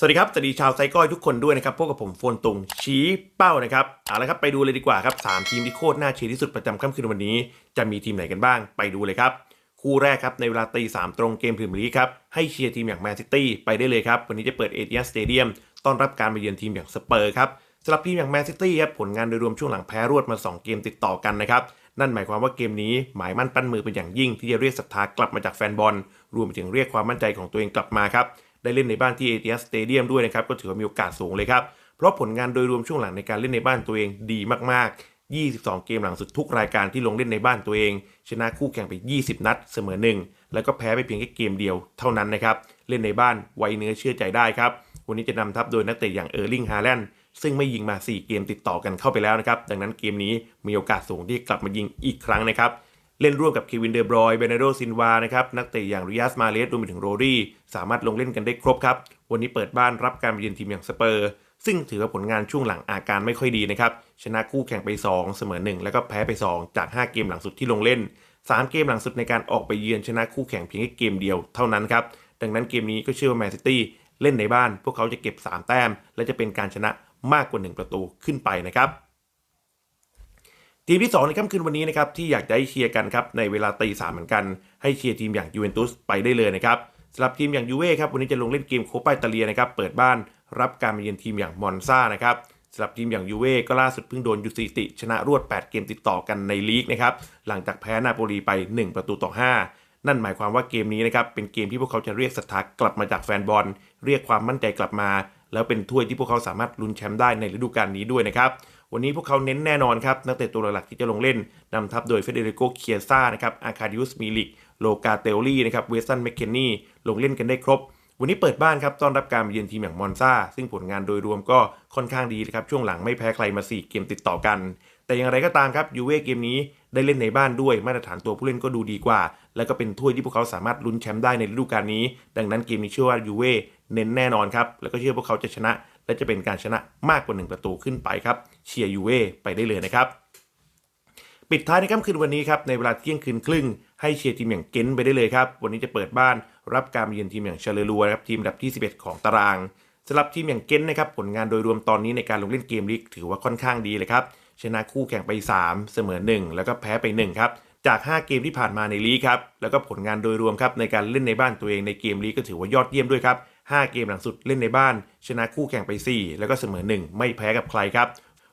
สวัสดีครับสวัสดีชาวไซก้อยทุกคนด้วยนะครับพบกับผมโฟนตุงชี้เป้านะครับเอาละครับไปดูเลยดีกว่าครับสามทีมที่โคตรน่าเชียร์ที่สุดประจำค่ำคืนวันนี้ จะมีทีมไหนกันบ้างไปดูเลยครับ คู่แรกครับในเวลาตีสามตรงเกมพรีเมียร์ลีกครับให้เชียร์ทีมอย่างแมนซิตี้ไปได้เลยครับวันนี้จะเปิดเอ t ียสเตเดียมต้อนรับการมาเยือนทีมอย่างสเปอร์ครับสำหรับทีมอย่างแมนซิตี้ครับผลงานโดยรวมช่วงหลังแพ้รวดมา 2 เกมติดต่อกันนะครับนั่นหมายความว่าเกมนี้หมายมั่นปั้นมือเป็นอย่างยิ่งที่จะเรียกศรัทธากลับมาจากแฟนบอลรวมไปถึงเรียกความมั่นใจของตัวเองกลับมาครับ ได้เล่นในบ้านที่เอ t ียสเตเดียมด้วยนะครับก็ถือว่ามีโอกาสสูงเลยครับ เพราะผลงานโดยรวมช่วงหลังในการเล่นในบ้านตัวเองดีมากๆ 22 เกมหลังสุดทุกรายการที่ลงเล่นในบ้านตัวเอง ชนะคู่แข่งไป 20 นัดเสมอหนึ่งแล้วก็แพ้ไปเพียงแค่เกมเดียวเท่านั้นนะครับ เล่นในบ้านไว้เนื้อเชื่อใจได้ครับ วันนี้จะนำทัพโดยนักเตะอย่างเออร์ลิงฮาแลนด์ซึ่งไม่ยิงมา 4 เกมติดต่อกันเข้าไปแล้วนะครับ ดังนั้นเกมนี้มีโอกาสสูงที่กลับมายิงอีกครั้งนะครับ เล่นร่วมกับเควินเดอบรอยเบเนโดซินวานะครับนักเตะอย่างริยัสมาเลสรวมไปถึงโรดี้สามารถลงเล่นกันได้ครบครับ วันนี้เปิดบ้านรับการไปเยือนทีมอย่างสเปอร์ ซึ่งถือว่าผลงานช่วงหลังอาการไม่ค่อยดีนะครับ ชนะคู่แข่งไป 2 เสมอ 1 แล้วก็แพ้ไป 2 จาก 5 เกมหลังสุดที่ลงเล่น 3 เกมหลังสุดในการออกไปเยือนชนะคู่แข่งเพียงแค่เกมเดียวเท่านั้นครับดังนั้นเกมนี้ก็เชื่อว่าแมนซิตี้เล่นในบ้าน พวกเขาจะเก็บ 3 แต้ม และจะเป็นการชนะมากกว่า 1 ประตูขึ้นไปนะครับ ทีมที่ 2 ในค่ำคืนวันนี้นะครับที่อยากจะให้เชียร์กันครับในเวลาตีสามเหมือนกันให้เชียร์ทีมอย่างยูเวนตุสไปได้เลยนะครับสำหรับทีมอย่างยูเว่ครับวันนี้จะลงเล่นเกมโคปาอิตาเลียนะครับเปิดบ้านรับการมาเยือนทีมอย่างมอนซานะครับสำหรับทีมอย่างยูเว่ก็ล่าสุดเพิ่งโดนยูซิติ ชนะรวด 8 เกมติดต่อกันในลีกนะครับหลังจากแพ้นาโปลีไป 1 ประตูต่อ 5 นั่นหมายความว่าเกมนี้นะครับเป็นเกมที่พวกเขาจะเรียกศรัทธากลับมาจากแฟนบอล เรียกความมั่นใจกลับมา แล้วเป็นถ้วยที่พวกเขาสามารถลุ้นแชมป์ได้ในฤดูกาลนี้ด้วยนะครับ วันนี้พวกเขาเน้นแน่นอนครับ นักเตะตัวหลักๆที่จะลงเล่นนำทัพโดยเฟเดริโกเคียซ่านะครับอาคาดิอุสมิลิกโลกาเตลลี่นะครับเวสตันแมคเคนนี่ลงเล่นกันได้ครบ วันนี้เปิดบ้านครับต้อนรับการเยือนทีมอย่างมอนซาซึ่งผลงานโดยรวมก็ค่อนข้างดีนะครับช่วงหลังไม่แพ้ใครมา 4 เกมติดต่อกัน แต่อย่างไรก็ตามครับยูเว่เกมนี้ได้เล่นในบ้านด้วยมาตรฐานตัวผู้เล่นก็ดูดีกว่า แล้วก็เป็นถ้วยที่พวกเขาสามารถลุ้นแชมป์ได้ในฤดูกาลนี้ ดังนั้นเกมนี้เชื่อว่ายูเว่เน้นแน่นอนครับแล้วก็เชื่อพวกเขาจะชนะ และจะเป็นการชนะมากกว่า 1 ประตูขึ้นไปครับเชียร์ยูเว่ไปได้เลยนะครับ ปิดท้ายในค่ำคืนวันนี้ครับในเวลาเที่ยงคืนครึ่งให้เชียร์ทีมอย่างเก้นไปได้เลยครับ วันนี้จะเปิดบ้านรับการเยือนทีมอย่างเชลลัวนะครับทีมอันดับที่ 11 ของตารางสำหรับทีมอย่างเก้นนะครับผลงานโดยรวมตอนนี้ในการลงเล่นเกมลีกถือว่าค่อนข้างดีเลยครับชนะคู่แข่งไป 3 เสมอ 1 แล้วก็แพ้ไป1ครับจาก 5 เกมที่ผ่านมาในลีกครับแล้วก็ผลงานโดยรวมครับในการเล่นในบ้านตัวเองในเกมลีกก็ถือว่ายอดเยี่ยมด้วยครับ 5 เกมหลังสุดเล่นในบ้าน ชนะคู่แข่งไป 4 แล้วก็เสมอ 1 ไม่แพ้กับใครครับ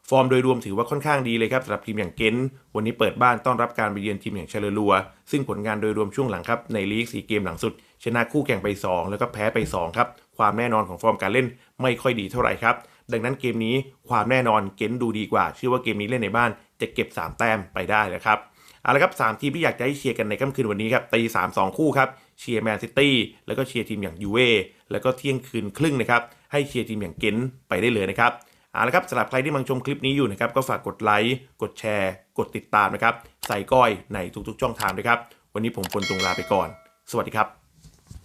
ฟอร์มโดยรวมถือว่าค่อนข้างดีเลยครับสำหรับทีมอย่างเกนวันนี้เปิดบ้านต้อนรับการไปเยือนทีมอย่างเชลลัว ซึ่งผลงานโดยรวมช่วงหลังครับในลีก 4 เกมหลังสุด ชนะคู่แข่งไป 2 แล้วก็แพ้ไป 2 ครับ ความแน่นอนของฟอร์มการเล่นไม่ค่อยดีเท่าไหร่ครับดังนั้นเกมนี้ความแน่นอนเกนดูดีกว่า เชื่อว่าเกมนี้เล่นในบ้านจะเก็บ 3 แต้มไปได้นะครับ เอาละครับสามทีมที่อยากจะให้เชียร์กันในค่ำคืนวันนี้ครับตีสามสองคู่ครับเชียร์แมนซิตี้แล้วก็เชียร์ทีมอย่างยูเว่แล้วก็เที่ยงคืนครึ่งนะครับให้เชียร์ทีมอย่างเกนไปได้เลยนะครับเอาละครับสำหรับใครที่มังชมคลิปนี้อยู่นะครับก็ฝากกดไลค์กดแชร์ กดติดตามนะครับใส่ก้อยในทุกๆช่องทางด้วยครับวันนี้ผมพลตรงลาไปก่อน สวัสดีครับ